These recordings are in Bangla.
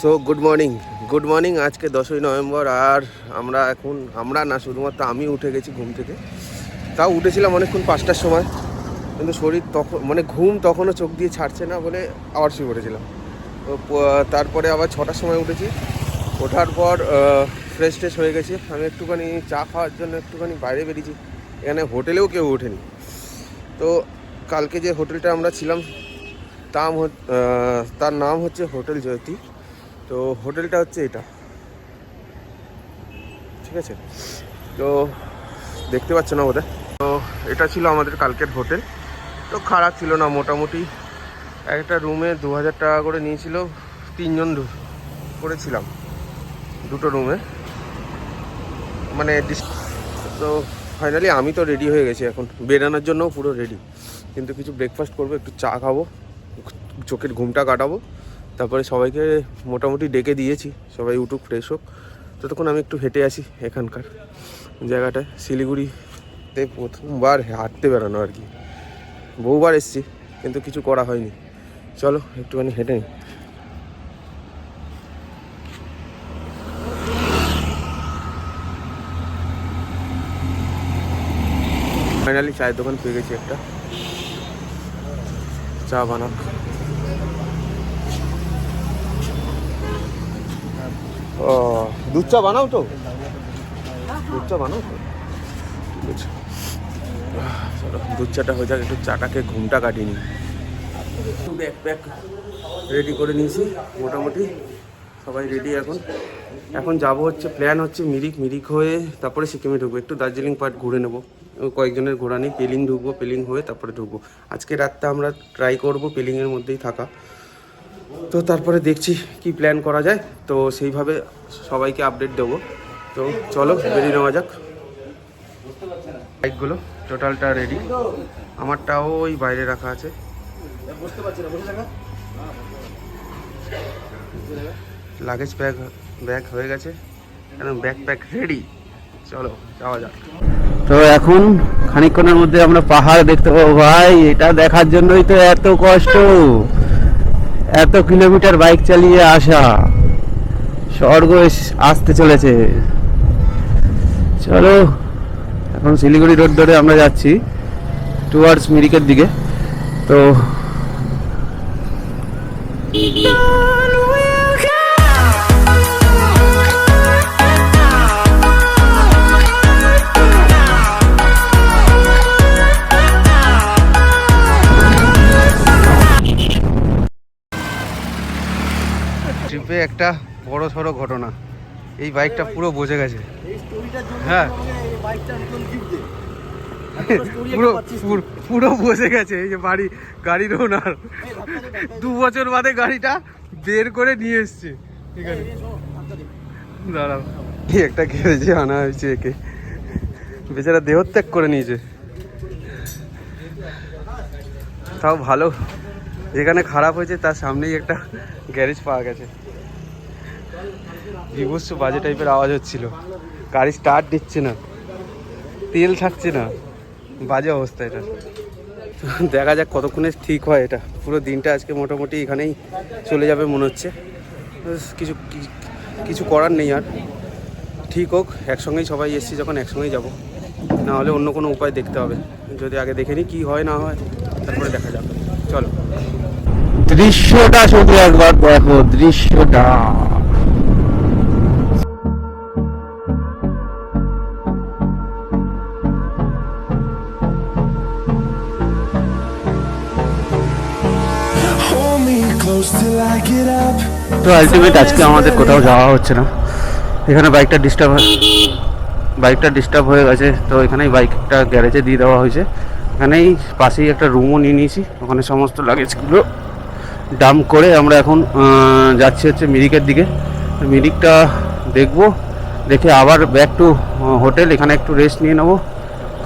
So good morning good morning আজকে দশই নভেম্বর, আর আমরা এখন, আমরা না, শুধুমাত্র আমি উঠে গেছি ঘুম থেকে। তাও উঠেছিলাম অনেকক্ষণ পাঁচটার সময়, কিন্তু শরীর তখন মানে ঘুম তখনও চোখ দিয়ে ছাড়ছে না বলে আবার শুয়ে পড়েছিলাম। তো তারপরে আবার ছটার সময় উঠেছি। ওঠার পর ফ্রেশ ট্রেশ হয়ে গেছে। আমি একটুখানি চা খাওয়ার জন্য একটুখানি বাইরে বেরিয়েছি। এখানে হোটেলেও কেউ ওঠেনি। তো, কালকে যে হোটেলটা আমরা ছিলাম তার নাম হচ্ছে হোটেল জয়তী। তো হোটেলটা হচ্ছে এটা। ঠিক আছে? তো দেখতে পাচ্ছ না বোধহয়? তো এটা ছিল আমাদের কালকের হোটেল। তো খারাপ ছিল না, মোটামুটি। একটা রুমে দু হাজার টাকা করে নিয়েছিল, তিনজন করেছিলাম। দুটো রুমে। মানে তো ফাইনালি আমি তো রেডি হয়ে গেছি এখন। বেরানোর জন্যও পুরো রেডি কিন্তু কিছু ব্রেকফাস্ট করব, একটু চা খাব, চোখের ঘুমটা কাটাবো। তারপরে সবাইকে মোটামুটি ডেকে দিয়েছি, সবাই উঠুক ফ্রেশ হোক। ততক্ষণ আমি একটু হেঁটে আসি এখানকার জায়গাটায়, শিলিগুড়িতে প্রথমবার হাঁটতে বেরোনো আর কি। বহুবার এসছি, কিন্তু কিছু করা হয়নি। চলো, একটুখানি হেঁটে নিই। ফাইনালি চায়ের দোকান পেয়ে গেছি একটা। চা বানাক ও দুধ চা বানাও তো? দুধ চা বানাও তো। ঠিক আছে। চলো দুধ চাটা হয়ে যাক একটু চাটাকে ঘুমটা কাটিয়ে নিই। ব্যাগ প্যাক রেডি করে নিয়েছি মোটামুটি সবাই রেডি এখন। এখন যাব হচ্ছে প্ল্যান হচ্ছে মিরিক মিরিক হয়ে তারপরে সিকিমে ঢুকবো। একটু দার্জিলিং পার্ট ঘুরে নেব। কয়েকজনের ঘোরা নেই পেলিং ঢুকবো পেলিং হয়ে তারপরে ঢুকবো। আজকে রাতটা আমরা ট্রাই করব পেলিংয়ের মধ্যেই থাকা। তো তারপরে দেখছি কি প্ল্যান করা যায়। তো সেইভাবে সবাইকে আপডেট দেবো। তো চলো, বেরিয়ে নেওয়া যাক। বাইকগুলো টোটালটা রেডি আমারটাও ওই বাইরে রাখা আছে। লাগেজ ব্যাগ ব্যাগ হয়ে গেছে। একদম ব্যাগ প্যাক রেডি চলো, যাওয়া যাক। তো এখন খানিকক্ষণের মধ্যে আমরা পাহাড় দেখতে পাবো। ভাই, এটা দেখার জন্যই তো এত কষ্ট। এত কিলোমিটার বাইক চালিয়ে আসা। স্বর্গ আসতে চলেছে। চলো, এখন শিলিগুড়ি রোড ধরে আমরা যাচ্ছি টুয়ার্ডস মিরিকের দিকে। তো একটা বড় সড়ো ঘটনা। এই বাইকটা পুরো বসে গেছে। হ্যাঁ। পুরো পুরো- পুরো বসে গেছে এই যে বাড়ি গাড়ির ওনার দু বছর বাদে গাড়িটা বের করে নিয়ে এসছে। ঠিক আছে। দাঁড়াও। কি একটা গ্যারেজে আনা হয়েছে একে। বেচারা দেহত্যাগ করে নিয়েছে। তাও ভালো। যেখানে খারাপ হয়েছে তার সামনেই একটা গ্যারেজ পাওয়া গেছে। বিভৎস বাজে টাইপের আওয়াজ হচ্ছিল। গাড়ি স্টার্ট দিচ্ছে না। তেল থাকছে না। বাজে অবস্থা এটা। দেখা যাক কতক্ষণে ঠিক হয় এটা। পুরো দিনটা আজকে মোটামুটি এখানেই চলে যাবে মনে হচ্ছে। কিছু কিছু করার নেই আর। ঠিক হোক, একসঙ্গেই সবাই এসছি যখন একসঙ্গেই যাব। না হলে অন্য কোনো উপায় দেখতে হবে। যদি আগে দেখে নিই কী হয়, না হয়, তারপরে দেখা যাবে। চলো। দৃশ্যটা শুধু একবার দেখো। দৃশ্যটা। তো আলটিমেট আজকে আমাদের কোথাও যাওয়া হচ্ছে না। এখানে বাইকটা ডিস্টার্ব বাইকটা ডিস্টার্ব হয়ে গেছে, তো এখানেই বাইকটা গ্যারেজে দিয়ে দেওয়া হয়েছে। এখানেই পাশেই একটা রুমও নিয়ে নিয়েছি, ওখানে সমস্ত লাগেজগুলো ডাম্প করে আমরা এখন যাচ্ছি হচ্ছে মিরিকের দিকে। মিরিকটা দেখব, দেখে আবার ব্যাক টু হোটেল এখানে একটু রেস্ট নিয়ে নেব।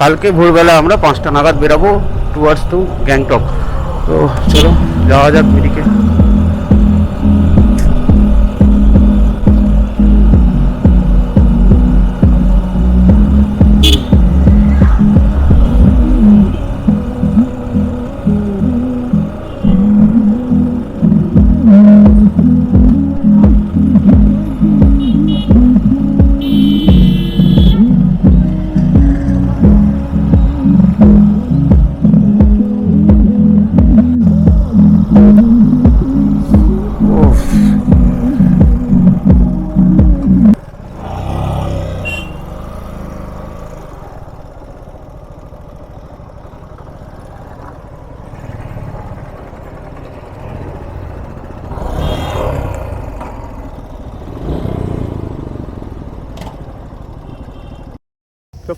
কালকে ভোরবেলা আমরা পাঁচটা নাগাদ বেরাবো টুয়ার্ডস টু গ্যাংটক তো চলো, যাওয়া যাক মিরিকে।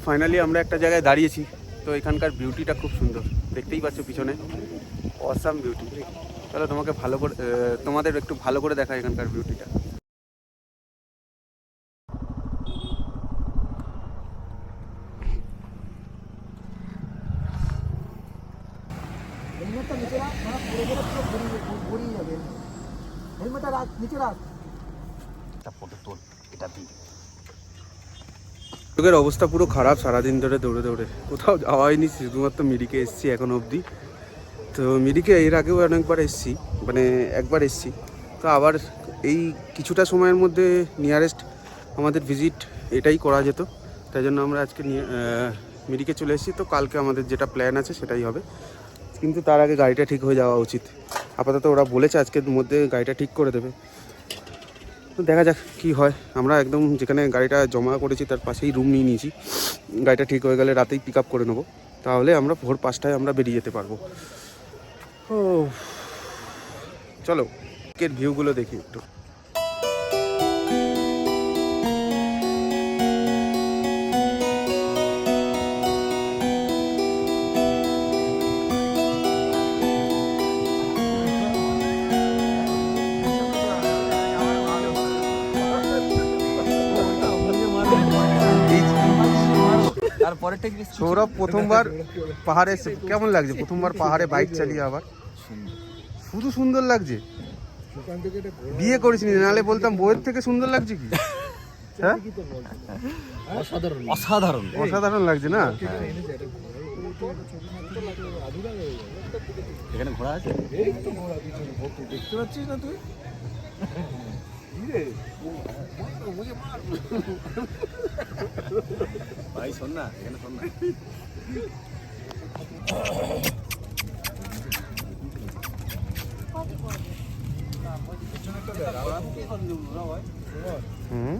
ফাইনালি আমরা একটা জায়গায় দাঁড়িয়েছি তো এখানকার বিউটিটা খুব সুন্দর। দেখতেই পাচ্ছ পিছনে। অসাম বিউটি চলো তোমাকে ভালো করে তোমাদের একটু ভালো করে দেখা এখানকার বিউটিটা হেলমেটটা নিচে রাখ না পড়ে গেলে পুরো গড়িয়ে গড়িয়ে যাবে হেলমেটটা রাখ নিচে রাখ চোখের অবস্থা পুরো খারাপ সারাদিন ধরে দৌড়ে দৌড়ে। কোথাও যাওয়া হয়নি, শুধুমাত্র মিরিকে এসছি এখন অবধি। তো মিরিকে এর আগেও অনেকবার এসছি মানে একবার এসছি। তো আবার এই কিছুটা সময়ের মধ্যে নিয়ারেস্ট আমাদের ভিজিট এটাই করা যেত। তাই জন্য আমরা আজকে মিরিকে চলে এসেছি। তো কালকে আমাদের যেটা প্ল্যান আছে সেটাই হবে। কিন্তু তার আগে গাড়িটা ঠিক হয়ে যাওয়া উচিত। আপাতত ওরা বলেছে আজকের মধ্যে গাড়িটা ঠিক করে দেবে। তো দেখা যাক কি হয়। আমরা একদম যেখানে গাড়িটা জমা করেছি তার পাশেই রুম নিয়ে নিয়েছি। গাড়িটা ঠিক হয়ে গেলে রাতেই পিক আপ করে নেব। তাহলে আমরা ভোর পাঁচটায় আমরা বেরিয়ে যেতে পারব। ও, চলো ভিউগুলো দেখি একটু। সৌরভ প্রথমবার পাহাড়ে এসে কেমন লাগছে? প্রথমবার পাহাড়ে বাইক চালিয়ে আবার? শুধু সুন্দর লাগছে? বিয়ে করিস নি নাহলে বলতাম বইয়ের থেকে সুন্দর লাগছে কি? হ্যাঁ? অসাধারণ। অসাধারণ। লাগছে না? এখানে ঘোড়া আছে? দেখতে পাচ্ছিস না তুই? ভাই শোন না এখানে শোন না। হুম?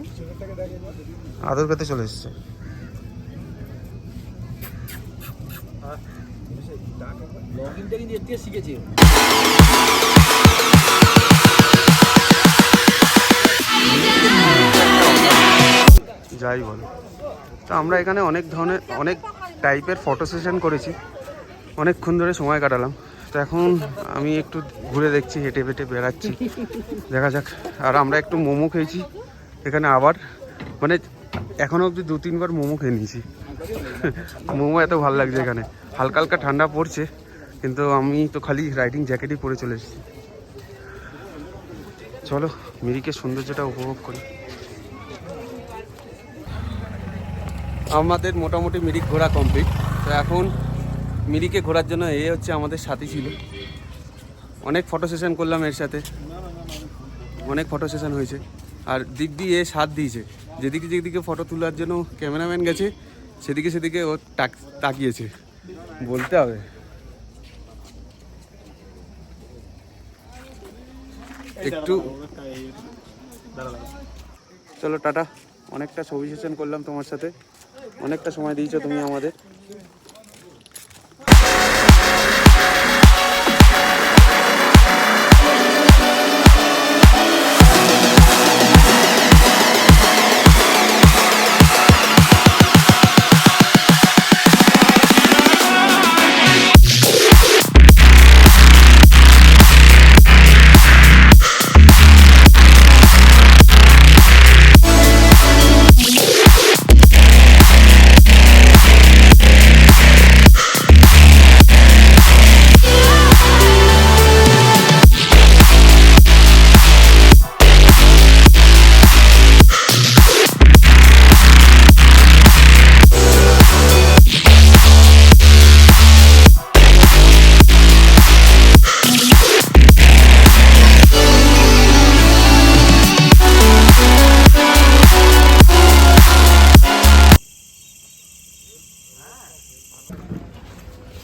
আদর পেতে চলে এসছে। কিন্তু থেকে শিখেছি যাই বলো। তো আমরা এখানে অনেক ধরনের, অনেক টাইপের ফটো সেশন করেছি। অনেকক্ষণ ধরে সময় কাটালাম। তো এখন আমি একটু ঘুরে দেখছি, হেঁটে ফেটে বেড়াচ্ছি। দেখা যাক। আর আমরা একটু মোমো খেয়েছি। এখানে আবার মানে এখনও অবধি দু, তিনবার মোমো খেয়ে নিয়েছি। মোমো এত ভালো লাগছে এখানে। হালকা হালকা ঠান্ডা পড়ছে, কিন্তু আমি তো খালি রাইডিং জ্যাকেটই পরে চলে এসেছি। চলো মিরিকের সৌন্দর্যটা উপভোগ করি। আমাদের মোটামুটি মিরিক ঘোরা কমপ্লিট তো এখন মিরিকে ঘোরার জন্য এ হচ্ছে আমাদের সাথী ছিল। অনেক ফটো সেশন করলাম এর সাথে। অনেক ফটো সেশন হয়েছে। আর দিব্যি এ সাথ দিয়েছে। যেদিকে যেদিকে ফটো তোলার জন্য ক্যামেরাম্যান গেছে, সেদিকে সেদিকে ও তাক তাকিয়েছে। বলতে হবে। একটু চলো টাটা। অনেকটা ছবি সেশন করলাম তোমার সাথে। অনেকটা সময় দিয়েছ তুমি আমাদের।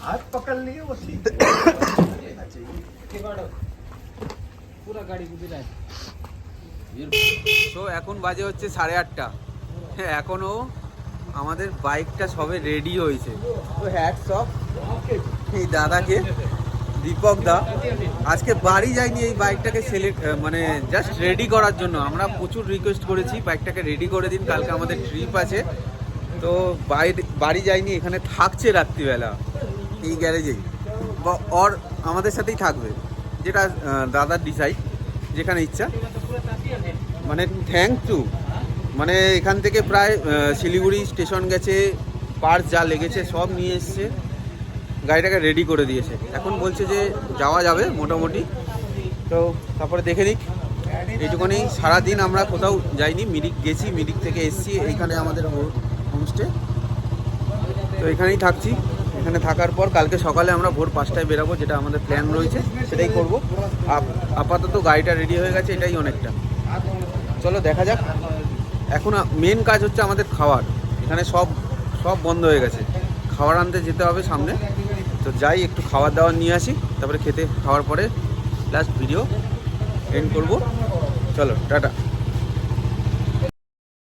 हाथ पकड़ लिए वो सीधे তো এখন বাজে হচ্ছে সাড়ে আটটা হ্যাঁ এখনও আমাদের বাইকটা সবে রেডি হয়েছে তো হ্যাটস অফ এই দাদাকে দীপক দা আজকে বাড়ি যায়নি এই বাইকটাকে সিলেক্ট মানে জাস্ট রেডি করার জন্য আমরা প্রচুর রিকোয়েস্ট করেছি বাইকটাকে রেডি করে দিন কালকে আমাদের ট্রিপ আছে তো বাইরে বাড়ি যায়নি এখানে থাকছে রাত্রিবেলা এই গ্যারেজেই। বা অর আমাদের সাথেই থাকবে। যেটা দাদার ডিসাইড যেখানে ইচ্ছা। মানে থ্যাংক টু মানে এখান থেকে প্রায় শিলিগুড়ি স্টেশন গেছে পার্স যা লেগেছে সব নিয়ে এসছে। গাড়িটাকে রেডি করে দিয়েছে। এখন বলছে যে যাওয়া যাবে মোটামুটি। তো তারপরে দেখে নিক। এইটুকুনি। সারাদিন আমরা কোথাও যাইনি। মিরিক গেছি, মিরিক থেকে এসছি। এইখানে আমাদের হোমস্টে তো এখানেই থাকছি। এখানে থাকার পর কালকে সকালে আমরা ভোর পাঁচটায় বেরাবো, যেটা আমাদের প্ল্যান রয়েছে, সেটাই করব। আপ- আপাতত গাড়িটা রেডি হয়ে গেছে, এটাই অনেকটা। চলো দেখা যাক। এখন মেন কাজ হচ্ছে আমাদের খাওয়ার। এখানে সব সব বন্ধ হয়ে গেছে। খাবার আনতে যেতে হবে সামনে। তো যাই, একটু খাবার দাবার নিয়ে আসি। তারপরে খেতে, খাওয়ার পরে লাস্ট ভিডিও এন্ড করব। চলো, টাটা।